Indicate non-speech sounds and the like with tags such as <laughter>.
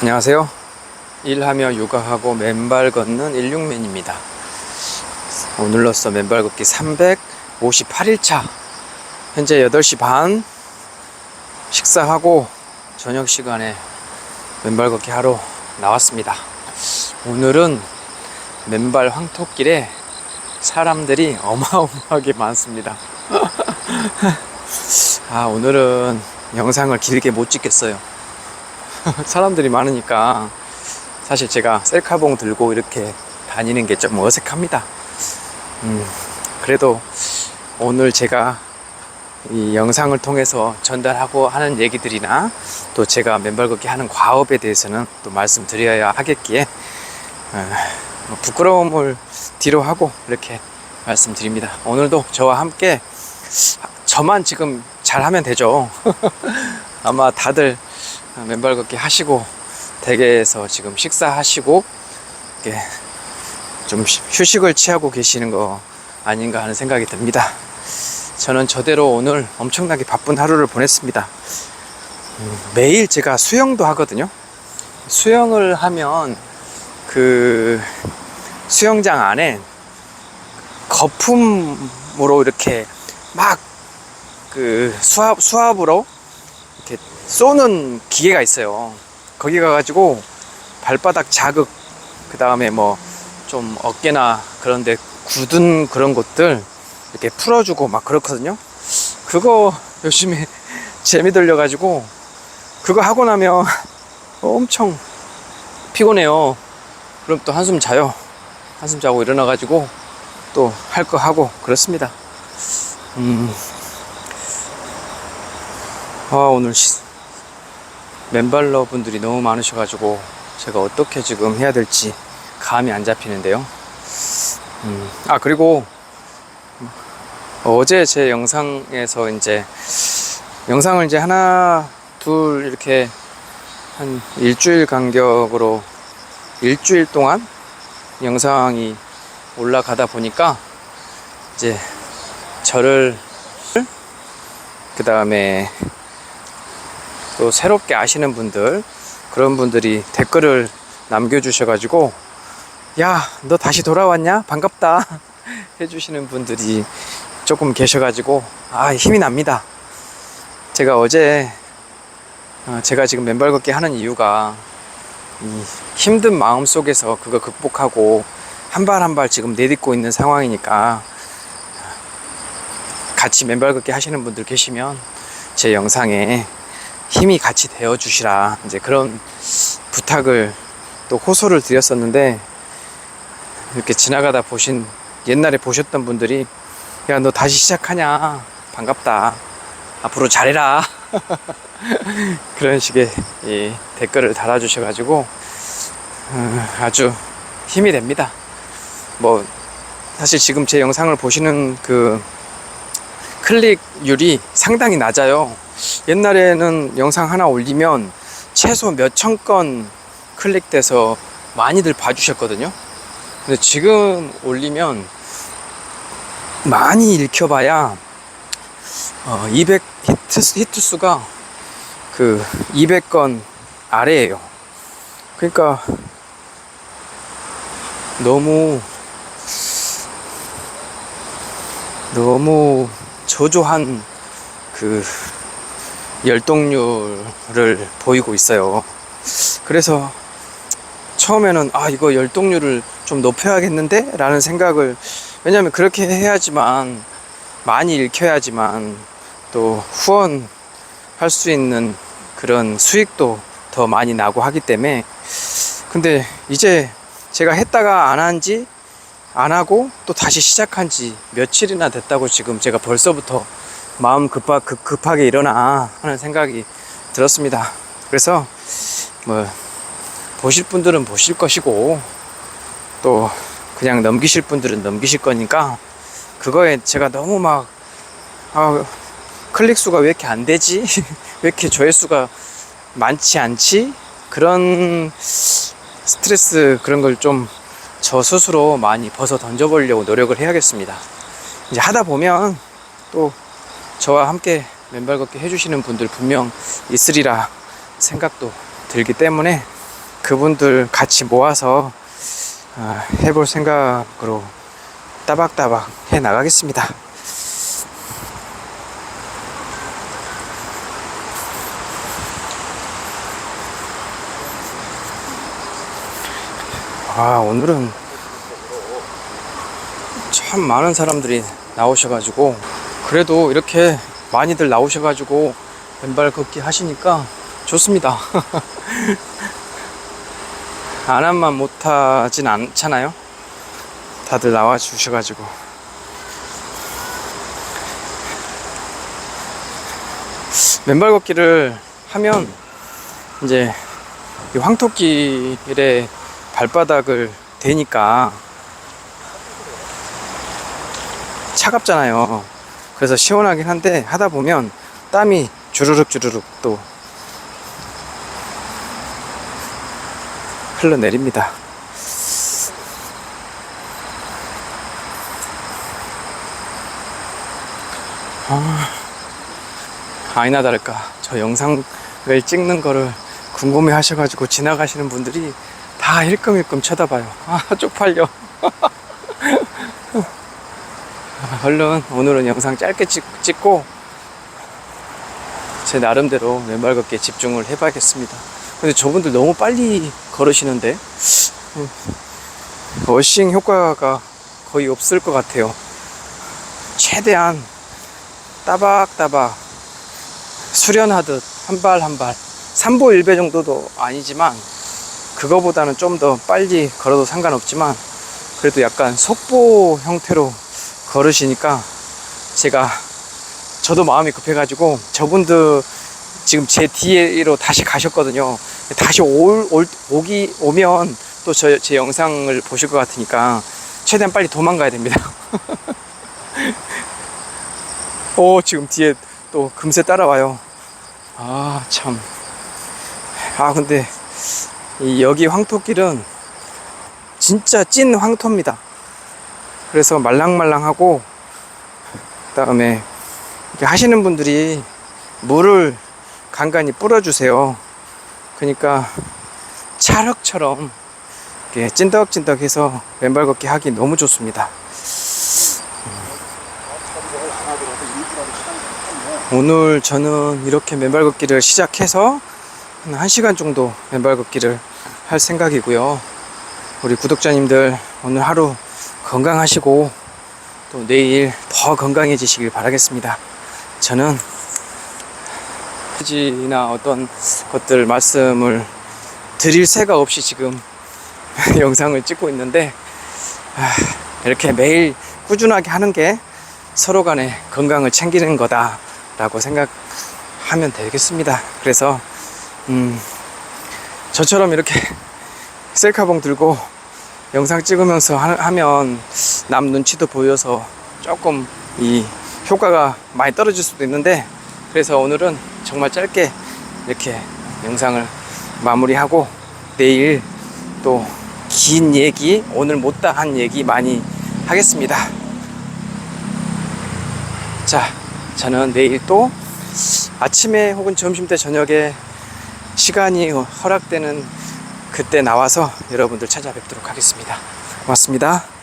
안녕하세요. 일하며 육아하고 맨발 걷는 16맨입니다. 오늘로써 맨발 걷기 358일차. 현재 8시 반 식사하고 저녁 시간에 맨발 걷기 하러 나왔습니다. 오늘은 맨발 황토길에 사람들이 어마어마하게 많습니다. <laughs> 아, 오늘은 영상을 길게 못 찍겠어요. <laughs> 사람들이 많으니까 사실 제가 셀카봉 들고 이렇게 다니는 게 좀 어색합니다. 음, 그래도 오늘 제가 이 영상을 통해서 전달하고 하는 얘기들이나 또 제가 맨발 걷기 하는 과업에 대해서는 또 말씀드려야 하겠기에 어, 뭐 부끄러움을 뒤로 하고 이렇게 말씀드립니다. 오늘도 저와 함께 저만 지금 잘하면 되죠. <laughs> 아마 다들 맨발 걷기 하시고 댁에서 지금 식사하시고 이렇게 좀 휴- 휴식을 취하고 계시는 거 아닌가 하는 생각이 듭니다. 저는 저대로 오늘 엄청나게 바쁜 하루를 보냈습니다. 음, 매일 제가 수영도 하거든요. 수영을 하면 그 수영장 안에 거품으로 이렇게 막 그 수압 수압으로 쏘는 기계가 있어요. 거기 가가지고 발바닥 자극 그 다음에 뭐 좀 어깨나 그런데 굳은 그런 것들 이렇게 풀어주고 막 그렇거든요. 그거 열심히 <laughs> 재미 들려가지고 그거 하고 나면 <laughs> 엄청 피곤해요. 그럼 또 한숨 자요. 한숨 자고 일어나가지고 또 할 거 하고 그렇습니다. 음. 아, 오늘 시- 맨발러 분들이 너무 많으셔가지고 제가 어떻게 지금 해야 될지 감이 안 잡히는데요. 음. 아, 그리고 어제 제 영상에서 이제 영상을 이제 하나, 둘 이렇게 한 일주일 간격으로 일주일 동안 영상이 올라가다 보니까 이제 저를 그 다음에 또 새롭게 아시는 분들 그런 분들이 댓글을 남겨주셔가지고 야 너 다시 돌아왔냐? 반갑다. <laughs> 해주시는 분들이 조금 계셔가지고 아 힘이 납니다. 제가 어제 어, 제가 지금 맨발 걷기 하는 이유가 이 힘든 마음 속에서 그거 극복하고 한 발 한 발 지금 내딛고 있는 상황이니까 같이 맨발 걷기 하시는 분들 계시면 제 영상에 힘이 같이 되어 주시라. 이제 그런 부탁을 또 호소를 드렸었는데 이렇게 지나가다 보신 옛날에 보셨던 분들이 야 너 다시 시작하냐? 반갑다. 앞으로 잘해라. <laughs> 그런 식의 이 댓글을 달아주셔가지고 음, 아주 힘이 됩니다. 뭐 사실 지금 제 영상을 보시는 그 클릭률이 상당히 낮아요. 옛날에는 영상 하나 올리면 최소 몇 천 건 클릭돼서 많이들 봐주셨거든요. 근데 지금 올리면 많이 읽혀봐야 어, 200 히트, 히트 수가 그 200건 아래에요. 그러니까 너무 너무 저조한 그 열동률을 보이고 있어요. 그래서 처음에는 아 이거 열동률을 좀 높여야겠는데 라는 생각을 왜냐하면 그렇게 해야지만 많이 읽혀야지만 또 후원할 수 있는 그런 수익도 더 많이 나고 하기 때문에 근데 이제 제가 했다가 안 한 지 안 하고 또 다시 시작한 지 며칠이나 됐다고 지금 제가 벌써부터 마음 급하, 급, 급하게 일어나 하는 생각이 들었습니다. 그래서 뭐 보실 분들은 보실 것이고 또 그냥 넘기실 분들은 넘기실 거니까 그거에 제가 너무 막 아, 클릭 수가 왜 이렇게 안 되지? <laughs> 왜 이렇게 조회수가 많지 않지? 그런 스트레스 그런 걸 좀 저 스스로 많이 벗어 던져보려고 노력을 해야겠습니다. 이제 하다 보면 또 저와 함께 맨발 걷기 해주시는 분들 분명 있으리라 생각도 들기 때문에 그분들 같이 모아서 아, 해볼 생각으로 따박따박 해 나가겠습니다. 아, 오늘은 참 많은 사람들이 나오셔가지고, 그래도 이렇게 많이들 나오셔가지고, 왼발 걷기 하시니까 좋습니다. <laughs> 안 한만 못하진 않잖아요. 다들 나와 주셔가지고. 맨발 걷기를 하면 이제 이 황토길에 발바닥을 대니까 차갑잖아요. 그래서 시원하긴 한데 하다 보면 땀이 주르륵 주르륵 또 흘러내립니다. 아, 아니나 다를까. 저 영상을 찍는 거를 궁금해 하셔가지고 지나가시는 분들이 다 힐끔힐끔 쳐다봐요. 아, 쪽팔려. 아, <laughs> 얼른 오늘은 영상 짧게 찍, 찍고 제 나름대로 왼발 걷기에 집중을 해봐야겠습니다. 근데 저분들 너무 빨리 걸으시는데 음, 워싱 효과가 거의 없을 것 같아요. 최대한 따박따박 수련하듯 한 발 한발 3보 1배 정도도 아니지만 그거보다는 좀 더 빨리 걸어도 상관없지만 그래도 약간 속보 형태로 걸으시니까 제가 저도 마음이 급해가지고 저분들 지금 제 뒤로 다시 가셨거든요. 다시 올, 올 오기 오면 또 저 제 영상을 보실 것 같으니까 최대한 빨리 도망가야 됩니다. <laughs> 오 지금 뒤에 또 금세 따라와요. 아 참. 아 근데 이 여기 황토길은 진짜 찐 황토입니다. 그래서 말랑말랑하고 그다음에 하시는 분들이 물을 간간히 뿌려주세요. 그러니까 찰흙처럼 이렇게 찐덕찐덕해서 맨발 걷기 하기 너무 좋습니다. 오늘 저는 이렇게 맨발 걷기를 시작해서 한 1시간 정도 맨발 걷기를 할 생각이고요. 우리 구독자님들 오늘 하루 건강하시고 또 내일 더 건강해지시길 바라겠습니다. 저는 지나 어떤 것들 말씀을 드릴 새가 없이 지금 <laughs> 영상을 찍고 있는데 아, 이렇게 매일 꾸준하게 하는 게 서로 간의 건강을 챙기는 거다라고 생각하면 되겠습니다. 그래서 음, 저처럼 이렇게 <laughs> 셀카봉 들고 영상 찍으면서 하, 면남 눈치도 보여서 조금 이 효과가 많이 떨어질 수도 있는데 그래서 오늘은 정말 짧게 이렇게 영상을 마무리하고 내일 또 긴 얘기 오늘 못다 한 얘기 많이 하겠습니다. 자, 저는 내일 또 아침에 혹은 점심 때 저녁에 시간이 허락되는 그때 나와서 여러분들 찾아뵙도록 하겠습니다. 고맙습니다.